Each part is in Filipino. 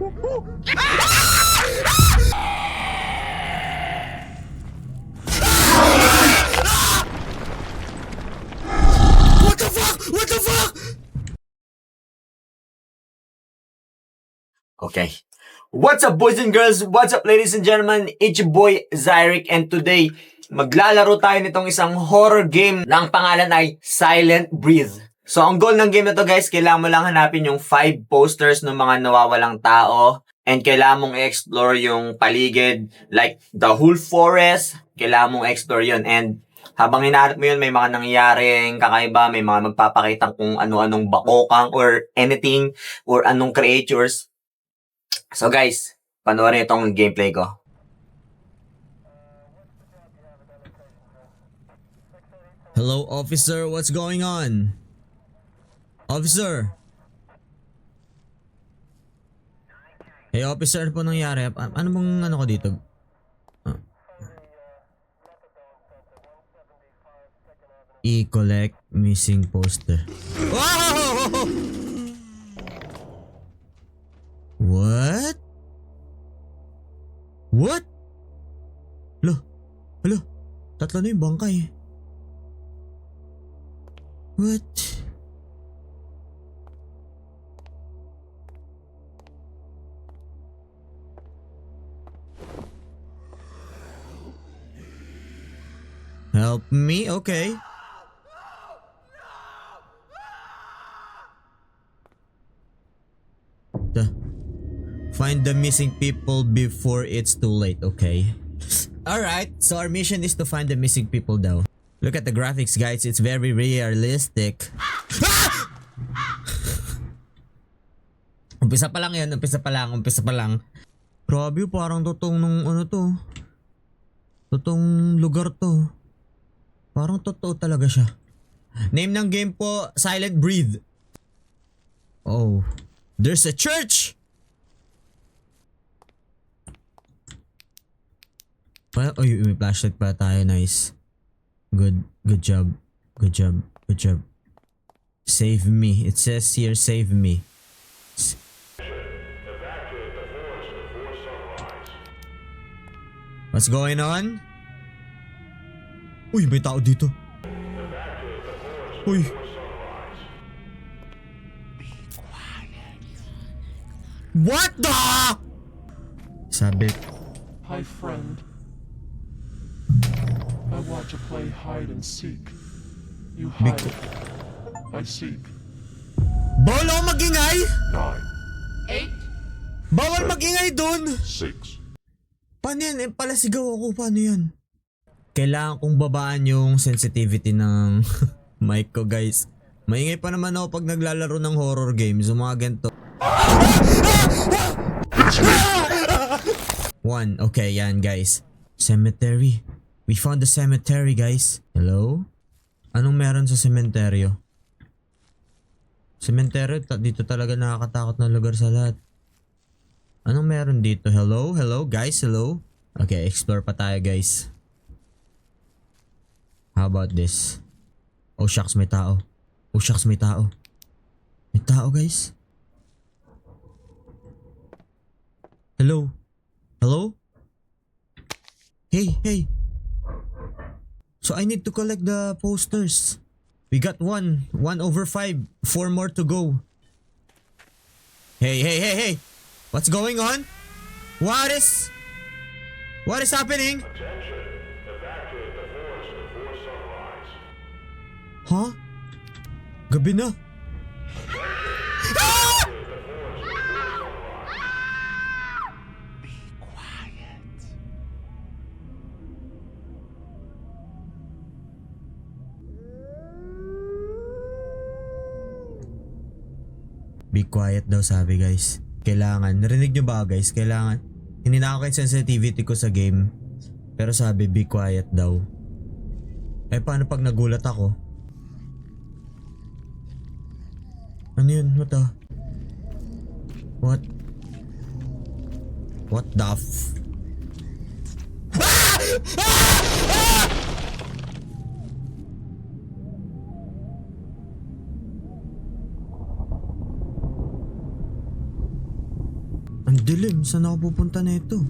What the fuck? What the fuck? Okay. What's up boys and girls? What's up ladies and gentlemen? It's your boy Zyric and today maglalaro tayo nitong isang horror game na ang pangalan ay Silent Breathe. So ang goal ng game na to guys, kailangan mo lang hanapin yung 5 posters ng mga nawawalang tao and kailangan mong i-explore yung paligid like the whole forest. Kailangan mong explore yun and habang hinahanap mo yun, may mga nangyaring kakaiba, may mga magpapakita kung ano-anong bakokang or anything or anong creatures. So guys, panoorin itong gameplay ko. Hello, officer. What's going on? Officer. Hey, officer, ano po nangyari? A- Ano bang ano ko dito? Ah. E-collect missing poster. Wow! What? What? Lo, Alo, tatlo na yung bangkay. What? The missing people before it's too late, okay? Alright, so our mission is to find the missing people daw. Look at the graphics guys, it's very realistic. umpisa pa lang yan, umpisa pa lang, umpisa pa lang. Grabe, parang totoong nung ano to. Totoong lugar to. Parang totoo talaga siya. Name ng game po, Silent Breathe. Oh, there's a church! Pa oh, may flashlight pa tayo. Nice. Good. Good job. Good job. Good job. Save me. It says here, save me. What's going on? Uy, may tao dito. Uy. What the? Sabi, Hi, friend. I want to play hide and seek. You hide. I seek. Bawal ako magingay? Nine, Bawal magingay dun! six, Paano yan? Eh, palasigaw ako. Paano yan? Kailangan kong babaan yung sensitivity ng mic ko, guys. Maingay pa naman ako pag naglalaro ng horror games. Yung mga ganito. One. Okay, yan, guys. Cemetery. We found the cemetery, guys. Hello? Anong meron sa sementeryo? Sementeryo, dito talaga nakakatakot na lugar sa lahat. Anong meron dito? Hello? Hello? Guys, hello? Okay, explore pa tayo guys. How about this? Oh shucks, may tao. Oh shucks, may tao. May tao guys. Hello? Hello? Hey, hey. So I need to collect the posters. We got one. One over five. Four more to go. Hey, hey, hey, hey. What's going on? What is... What is happening? Huh? Gabi na. Be quiet daw sabi guys. Kailangan. Narinig nyo ba guys? Kailangan. Hindi na ako sensitivity ko sa game. Pero sabi be quiet daw. Eh paano pag nagulat ako? Ano yun? What the? What? What the f... Ang Dilim, saan ako pupunta na ito?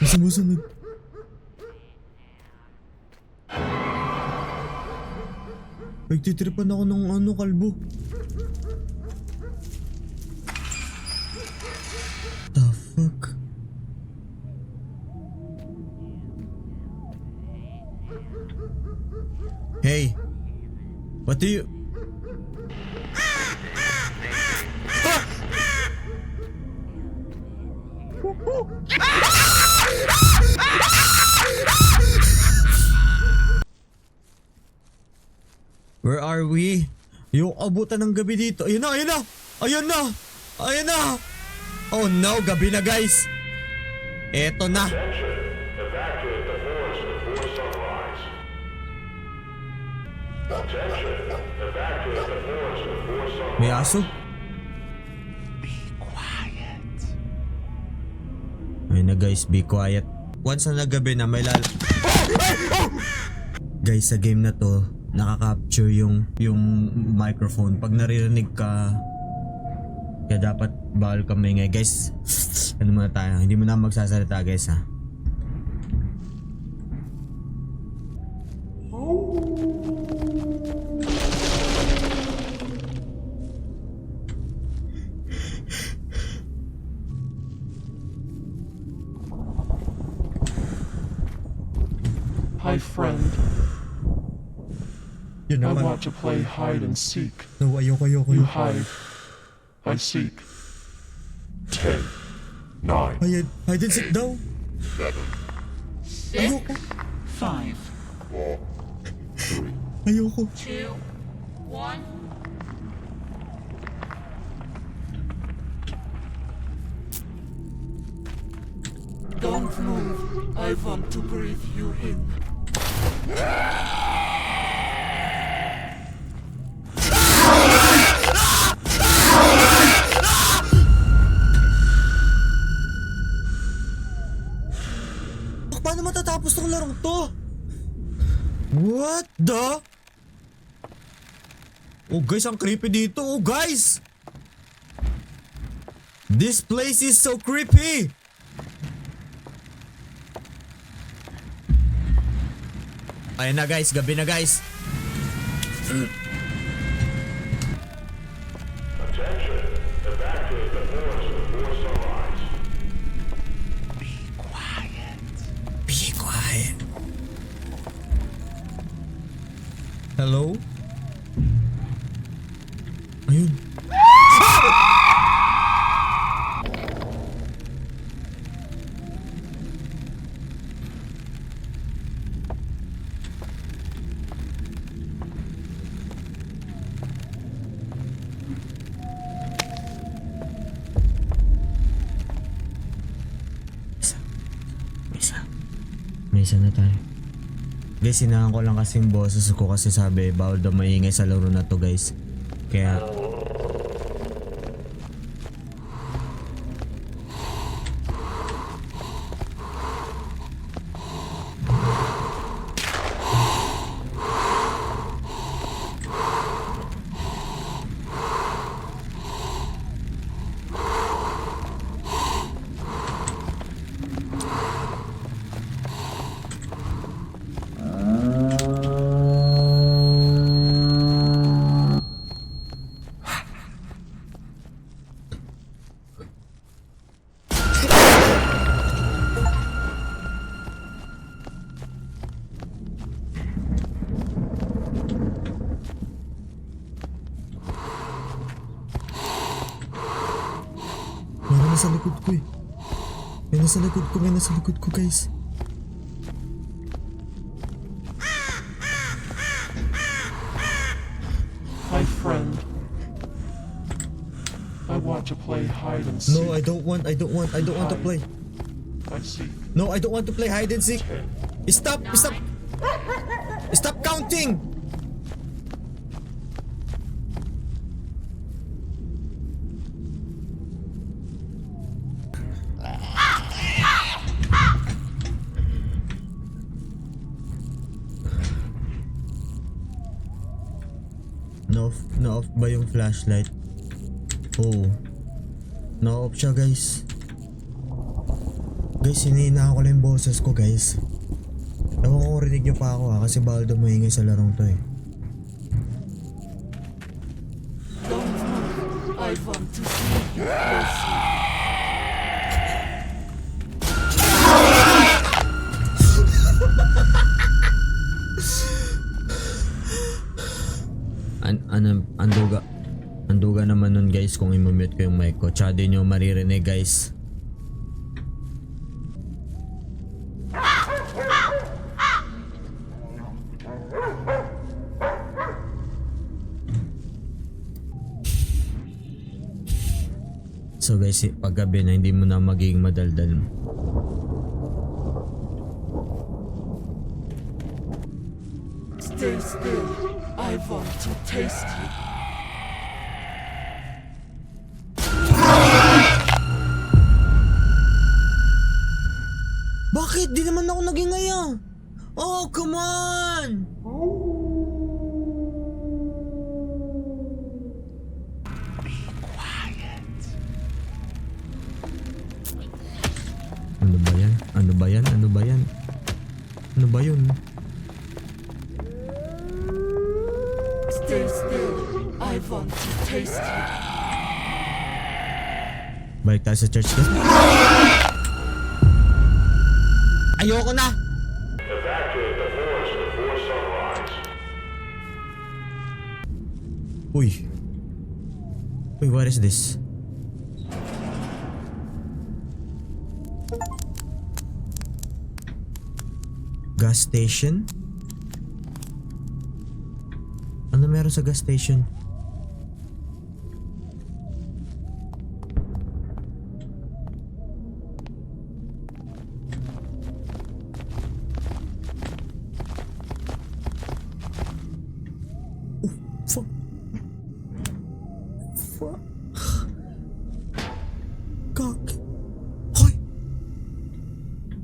May sumusunod. Nagtitripan ako ng ano, kalbo. What do you... Where are we? Yung abutan ng gabi dito. Ayun na, ayun na! Ayun na! Ayun na! Oh no, gabi na guys! Eto na! Attention. May aso? Ayun na guys, be quiet. Once na nagabi na may lal... Guys, sa game na to, nakaka-capture yung, yung microphone. Pag naririnig ka, kaya dapat bawal ka maingay. Guys, ano muna tayo? Hindi mo na magsasalita guys ha. Hi, friend. Yun I want to play hide and seek. No, ayoko, ayoko, You ayoko. hide. I seek. Ten. Nine. Hide, hide and seek daw. Ayoko, Five, ayoko. two, one. Don't move. I want to breathe you in. Paano matatapos tong larong to? What the? Oh guys, ang creepy dito. Oh guys! This place is so creepy! Ayun na guys, gabi na guys. Attention. Evacuate isa na tayo. Guys, sinahan ko lang kasi yung boses ko kasi sabi bawal daw maingay sa laro na to guys. Kaya... nasa likod ko eh. May nasa likod ko, may nasa likod ko guys. Friend. I want to play hide and seek. No, I don't want, I don't want, I don't want to play. I seek. No, I don't want to play hide and seek. Stop, stop. Stop counting. Na-off, na-off ba yung flashlight? Oo. Na-off siya guys. Guys, hinihina ko lang yung boses ko guys. Ewan ko kung rinig nyo pa ako ha, kasi bawal daw maingay sa larong to eh. Anduga. Anduga naman nun guys kung imumute ko yung mic ko. Tsaka di nyo maririnig guys. So guys, paggabi na hindi mo na magiging madaldal. Stay still. I want to taste you. Bakit? Di naman ako naging ngaya. Oh, come on! Ano ba yan? Ano ba yan? Ano ba yan? Ano ba yun? Stay still. I want to taste you. Balik tayo sa church guys. Ayoko na! Uy. Uy, what is this? Gas station? Ano meron sa gas station? Fuck. Cock. Hoy!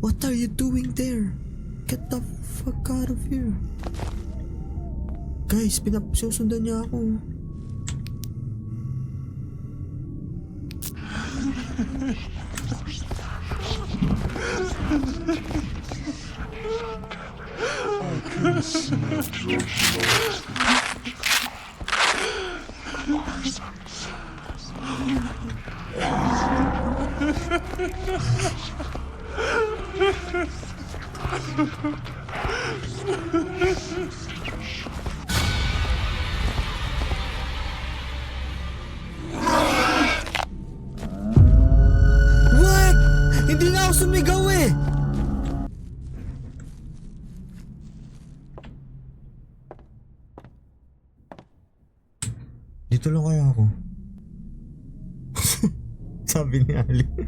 What are you doing there? Get the fuck out of here. Guys, pinapasusundan niya ako. What? Ha ha ha ha ha!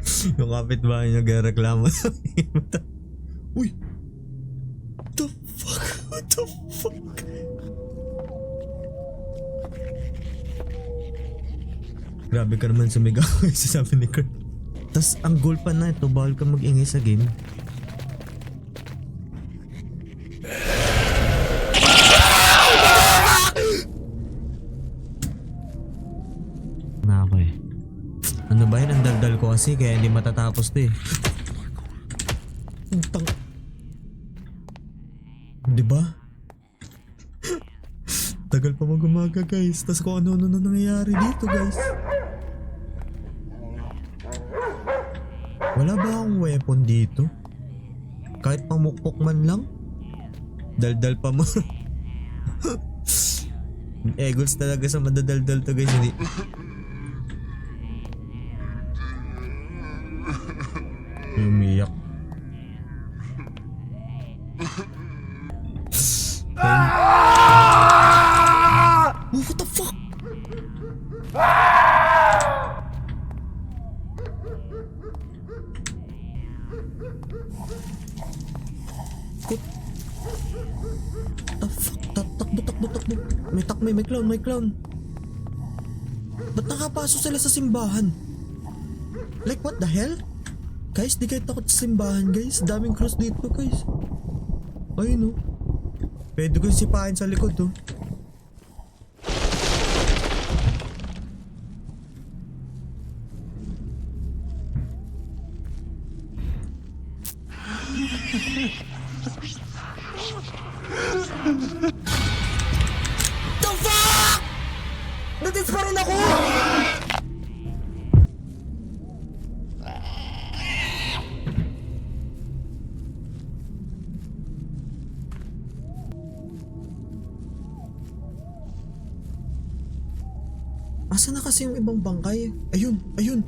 yung kapitbahay niya nagreklamo sa Uy! What the fuck? What the fuck? Grabe ka naman sumigaw sabi ni Kurt. Tas ang goal pa na ito, bawal ka mag-ingay sa game. Kasi kaya hindi matatapos to eh. Utang. Di ba? Tagal pa mag-umaga guys. Tas kung ano-ano na nangyayari dito guys. Wala ba akong weapon dito? Kahit pamukpok man lang? Daldal pa mo. Eagles talaga sa madadaldal to guys. Hindi. Umiyak. Oh, what the fuck? The fuck? Ta- Takbo, takbo, takbo. May takmay, may clown, may clown. Ba't nakapasok sila sa simbahan? Like what the hell? Guys, di kayo takot sa simbahan guys. Daming cross dito guys. Ayun oh. Pwede ko sipahin sa likod oh. The fuck! Natis ako! Asa na kasi yung ibang bangkay? Ayun, ayun.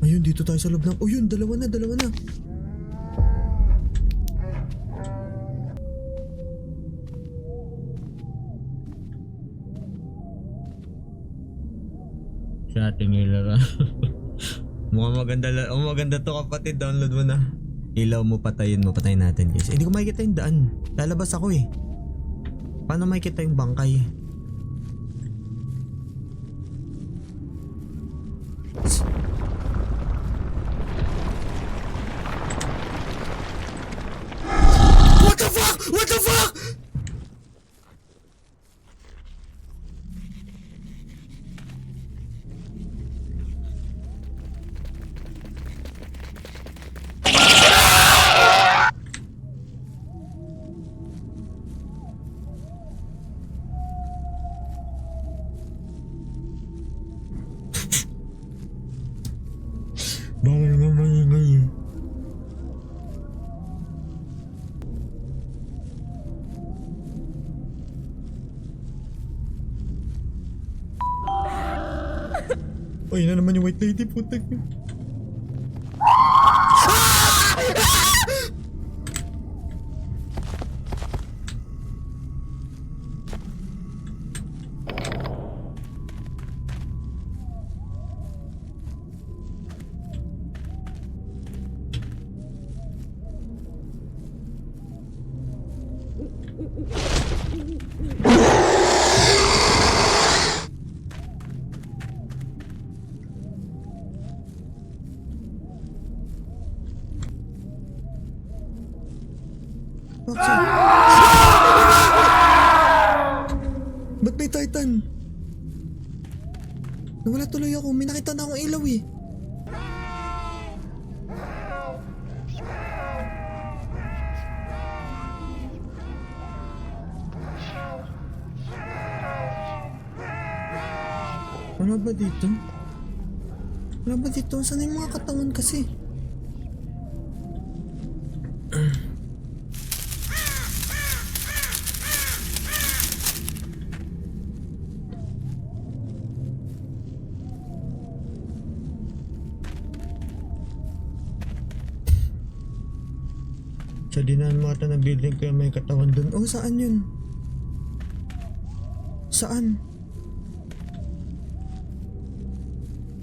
Ayun, dito tayo sa loob ng... Oh, yun, dalawa na, dalawa na. Ilaw. Mukhang maganda, oh, maganda to kapatid. Download mo na. Ilaw mo, patayin mo, patayin natin guys. Eh, Hindi ko makikita yung daan. Lalabas ako eh. Paano makikita yung bangkay? What the fuck? What the fuck? Uy, na naman yung white lady, putag. Bakit? Ba't may titan? Nawala tuloy ako. May nakita na akong ilaw eh. Wala ba dito? Wala ba dito? Saan yung mga katawan kasi? Sa dinaan mo ata na building kaya may katawan dun. Oh, saan yun? Saan?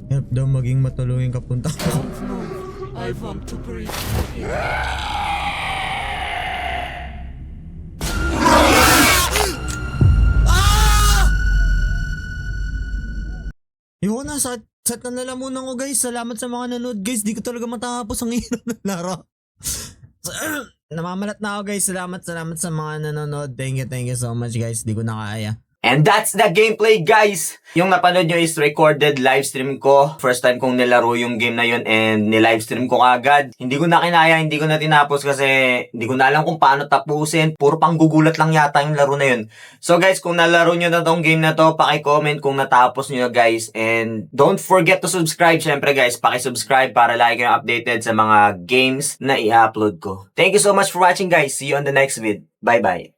Help daw maging matulungin kapunta ko. I want to breathe. Ayoko na, sa set na lang muna ko guys. Salamat sa mga nanood guys. Di ko talaga matapos ang hirap ng laro. Namamalat na ako guys. Salamat, salamat sa mga nanonood. Thank you, thank you so much guys. Di ko na. And that's the gameplay guys! Yung napanood nyo is recorded live stream ko. First time kong nilaro yung game na yun and ni-live stream ko agad. Hindi ko na kinaya, hindi ko na tinapos kasi hindi ko na alam kung paano tapusin. Puro pang gugulat lang yata yung laro na yun. So guys, kung nalaro nyo na tong game na to, paki-comment kung natapos nyo guys. And don't forget to subscribe. Syempre guys, paki-subscribe para lagi kayong updated sa mga games na i-upload ko. Thank you so much for watching guys. See you on the next vid. Bye-bye.